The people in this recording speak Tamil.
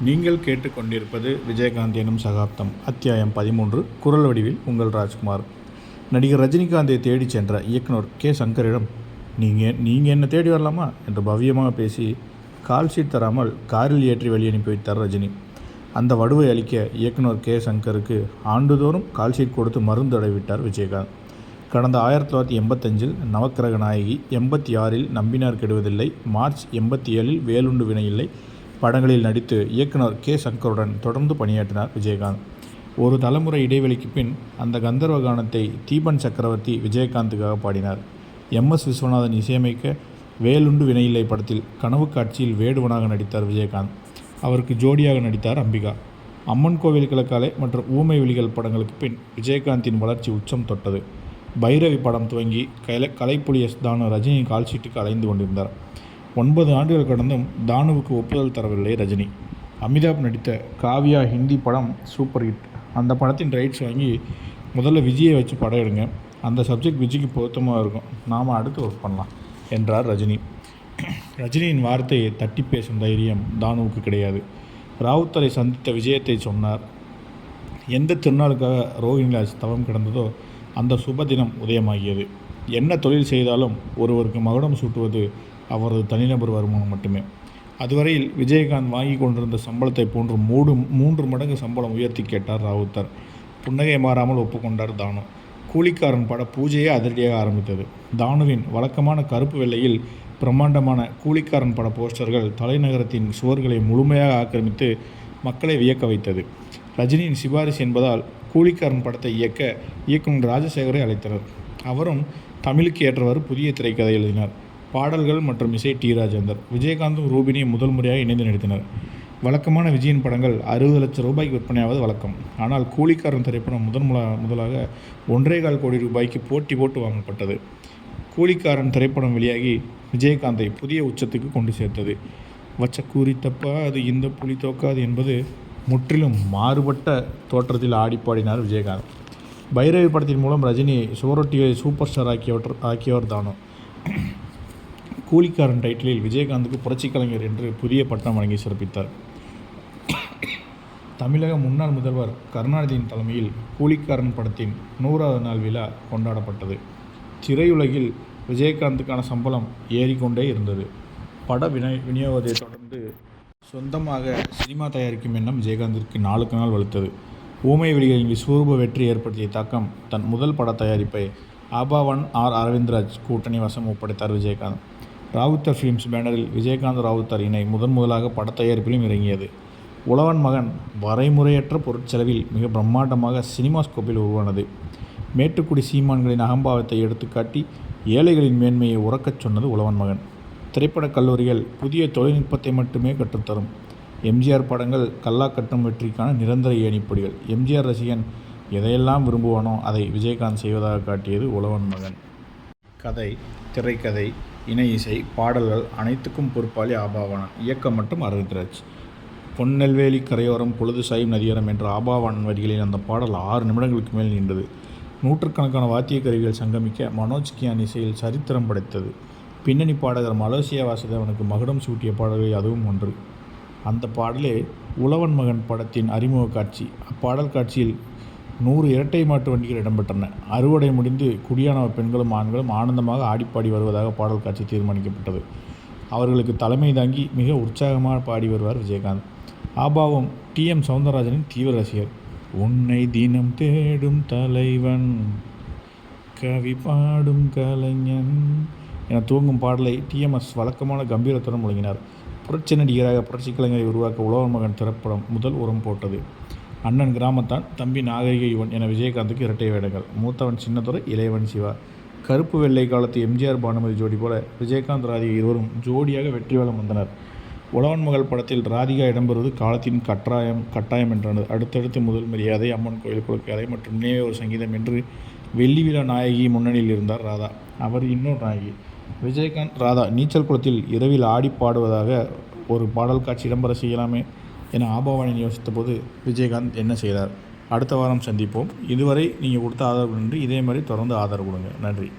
நீங்கள் கேட்டுக்கொண்டிருப்பது விஜயகாந்த் எனும் சகாப்தம் அத்தியாயம் பதிமூன்று குரல் வடிவில் உங்கள் ராஜ்குமார். நடிகர் ரஜினிகாந்தை தேடி சென்ற இயக்குனர் கே. சங்கரிடம் நீங்கள் நீங்கள் என்ன தேடி வரலாமா? என்று பவ்யமாக பேசி கால் ஷீட் தராமல் காரில் ஏற்றி வெளியே அனுப்பி வைத்தார் ரஜினி. அந்த வடுவை அளிக்க இயக்குனர் கே. சங்கருக்கு ஆண்டுதோறும் கால் ஷீட் கொடுத்து மருந்து அடைவிட்டார் விஜயகாந்த். கடந்த ஆயிரத்தி தொள்ளாயிரத்தி எண்பத்தஞ்சில் நவக்கிரக நாயகி எண்பத்தி ஆறில் நம்பினார் கெடுவதில்லை மார்ச் எண்பத்தி ஏழில் வேலுண்டு வினையில்லை படங்களில் நடித்து இயக்குனர் கே. சங்கருடன் தொடர்ந்து பணியாற்றினார் விஜயகாந்த். ஒரு தலைமுறை இடைவெளிக்கு பின் அந்த கந்தர்வ கானத்தை தீபன் சக்கரவர்த்தி விஜயகாந்துக்காக பாடினார். எம். எஸ். விஸ்வநாதன் இசையமைக்க வேலுண்டு வினையில்லை படத்தில் கனவு காட்சியில் வேடுவனாக நடித்தார் விஜயகாந்த். அவருக்கு ஜோடியாக நடித்தார் அம்பிகா. அம்மன் கோவில் கிழக்காலை மற்றும் ஊமை விழிகள் படங்களுக்கு பின் விஜயகாந்தின் வளர்ச்சி உச்சம் தொட்டது. பைரவி படம் துவங்கி கலை கலைப்புலி எஸ். தானு ரஜினி கால்ஷீட்டுக்கு அலைந்து கொண்டிருந்தார். ஒன்பது ஆண்டுகள் கடந்தும் தானுவுக்கு ஒப்புதல் தரவில்லை ரஜினி. அமிதாப் நடித்த காவியா ஹிந்தி படம் சூப்பர் ஹிட். அந்த படத்தின் ரைட்ஸ் வாங்கி முதல்ல விஜயை வச்சு படம் எடுங்க. அந்த சப்ஜெக்ட் விஜய்க்கு பொருத்தமாக இருக்கும். நாம் அடுத்து ஒர்க் பண்ணலாம் என்றார் ரஜினி. ரஜினியின் வார்த்தையை தட்டி பேசும் தைரியம் தானுவுக்கு கிடையாது. ராவுத்தரை சந்தித்த விஜயத்தை சொன்னார். எந்த திருநாளுக்காக ரோஹிங்லாஸ் தவம் கிடந்ததோ அந்த சுப தினம் உதயமாகியது. என்ன தொழில் செய்தாலும் ஒருவருக்கு மகுடம் சூட்டுவது அவரது தனிநபர் வருமானம் மட்டுமே. அதுவரையில் விஜயகாந்த் வாங்கி கொண்டிருந்த சம்பளத்தை போன்று மூடு மூன்று மடங்கு சம்பளம் உயர்த்தி கேட்டார் ராவுத்தர். புன்னகை மாறாமல் ஒப்புக்கொண்டார் தானு. கூலிக்காரன் பட பூஜையே அதிரடியாக ஆரம்பித்தது. தானுவின் வழக்கமான கருப்பு வெள்ளையில் பிரம்மாண்டமான கூலிக்காரன் பட போஸ்டர்கள் தலைநகரத்தின் சுவர்களை முழுமையாக ஆக்கிரமித்து மக்களை வியக்க வைத்தது. ரஜினியின் சிபாரிசு என்பதால் கூலிக்காரன் படத்தை இயக்க இயக்குநர் ராஜசேகரை அழைத்தனர். அவரும் தமிழுக்கு ஏற்றவாறு புதிய திரைக்கதை எழுதினார். பாடல்கள் மற்றும் இசை டி ராஜேந்தர் விஜயகாந்தும் ரூபினியும் முதல் முறையாக இணைந்து நடித்தனர். வழக்கமான விஜயின் படங்கள் அறுபது லட்சம் ரூபாய்க்கு விற்பனையாவது வழக்கம். ஆனால் கூலிக்காரன் திரைப்படம் முதன் முதலாக ஒன்றே கால் கோடி ரூபாய்க்கு போட்டி போட்டு வாங்கப்பட்டது. கூலிக்காரன் திரைப்படம் வெளியாகி விஜயகாந்தை புதிய உச்சத்துக்கு கொண்டு சேர்த்தது. வச்ச கூறி தப்பா அது இந்த புலி தோக்காது என்பது முற்றிலும் மாறுபட்ட தோற்றத்தில் ஆடிப்பாடினார் விஜயகாந்த். பைரவி படத்தின் மூலம் ரஜினி சுவரொட்டியை சூப்பர் ஸ்டார் ஆக்கியவற்ற ஆக்கியவர் தானோ? கூலிக்காரன் டைட்டிலில் விஜயகாந்துக்கு புரட்சி கலைஞர் என்று புதிய பட்டம் வழங்கி சிறப்பித்தார். தமிழக முன்னாள் முதல்வர் கருணாநிதியின் தலைமையில் கூலிக்காரன் படத்தின் நூறாவது நாள் விழா கொண்டாடப்பட்டது. திரையுலகில் விஜயகாந்துக்கான சம்பளம் ஏறிக்கொண்டே இருந்தது. பட வினை விநியோகத்தை தொடர்ந்து சொந்தமாக சினிமா தயாரிக்கும் எண்ணம் விஜயகாந்திற்கு நாளுக்கு நாள் வலுத்தது. ஊமை வெளிகளின் விஸ்வரூப வெற்றி ஏற்படுத்திய தாக்கம் தன் முதல் பட தயாரிப்பை ஆபாவன் ஆர் அரவிந்த்ராஜ் கூட்டணி வசம் ஒப்படைத்தார் விஜயகாந்த். ராவுத்தர் ஃபிலிம்ஸ் பேனரில் விஜயகாந்த் ராவுத்தர் இணை முதன் முதலாக படத்தயாரிப்பிலும் இறங்கியது. உழவன் மகன் வரைமுறையற்ற பொருட்செலவில் மிக பிரம்மாண்டமாக சினிமாஸ்கோப்பில் உருவானது. மேட்டுக்குடி சீமான்களின் அகம்பாவத்தை எடுத்துக்காட்டி ஏழைகளின் மேன்மையை உறக்கச் சொன்னது உழவன் மகன். திரைப்படக் கல்லூரிகள் புதிய தொழில்நுட்பத்தை மட்டுமே கற்றுத்தரும். எம்ஜிஆர் படங்கள் கல்லா கட்டும் வெற்றிக்கான நிரந்தர ஏணிப்படிகள். எம்ஜிஆர் ரசிகன் எதையெல்லாம் விரும்புவானோ அதை விஜயகாந்த் செய்வதாக காட்டியது உழவன் மகன். கதை திரைக்கதை இணை இசை பாடல்கள் அனைத்துக்கும் பொறுப்பாளி ஆபாவானன் இயக்கம் மற்றும் அரவிந்த்ராஜ் பொன்னெல்வேலி கரையோரம் பொழுது சாயும் நதியோரம் என்ற ஆபாவானன் வரிகளில் அந்த பாடல் ஆறு நிமிடங்களுக்கு மேல் நீண்டது. நூற்றுக்கணக்கான வாத்திய கருவிகள் சங்கமிக்க மனோஜ் கியான் இசையில் சரித்திரம் படைத்தது. பின்னணி பாடகர் மலேசியா வாசுதேவனுக்கு மகுடம் சூட்டிய பாடல்கள் அதுவும் ஒன்று. அந்த பாடலே உழவன் மகன் படத்தின் அறிமுக காட்சி. அப்பாடல் காட்சியில் நூறு இரட்டை மாட்டு வண்டிகள் இடம்பெற்றன. அறுவடை முடிந்து குடியான பெண்களும் ஆண்களும் ஆனந்தமாக ஆடிப்பாடி வருவதாக பாடல் காட்சி தீர்மானிக்கப்பட்டது. அவர்களுக்கு தலைமை தாங்கி மிக உற்சாகமாக பாடி வருவார் விஜயகாந்த். ஆபாவும் டி. எம். சவுந்தரராஜனின் தீவிர ரசிகர். உன்னை தினம் தேடும் தலைவன் கவி பாடும் கலைஞன் என தூங்கும் பாடலை டிஎம்எஸ் வழக்கமான கம்பீரத்துடன் முழங்கினார். புரட்சி நடிகராக புரட்சி கலைஞரை உருவாக்க உலக மகன் திரைப்படம் முதல் உரம் போட்டது. அண்ணன் கிராமத்தான் தம்பி நாகரிக யுவன் என விஜயகாந்துக்கு இரட்டை வேடங்கள். மூத்தவன் சின்னதுரை இளையவன் சிவா. கருப்பு வெள்ளை காலத்து எம்ஜிஆர் பானுமதி ஜோடி போல விஜயகாந்த் ராதிகா இருவரும் ஜோடியாக வெற்றி வளம் வந்தனர். உழவன் மகள் படத்தில் ராதிகா இடம்பெறுவது காலத்தின் கட்டாயம் கட்டாயம் என்றானது. அடுத்தடுத்து முதல் மரியாதை அம்மன் கோயில் குழுக்கலை மற்றும் நினைவே ஒரு சங்கீதம் என்று வெள்ளி விழா நாயகி முன்னணியில் இருந்தார் ராதா. அவர் இன்னொரு நாயகி. விஜயகாந்த் ராதா நீச்சல் குளத்தில் இரவில் ஆடி பாடுவதாக ஒரு பாடல் காட்சி இடம்பெற செய்யலாமே. என ஆபாவானின் யோசித்த போது விஜயகாந்த் என்ன செய்தார்? அடுத்த வாரம் சந்திப்போம். இதுவரை நீங்கள் கொடுத்த ஆதரவு நன்றி. இதே மாதிரி தொடர்ந்து ஆதரவு கொடுங்க. நன்றி.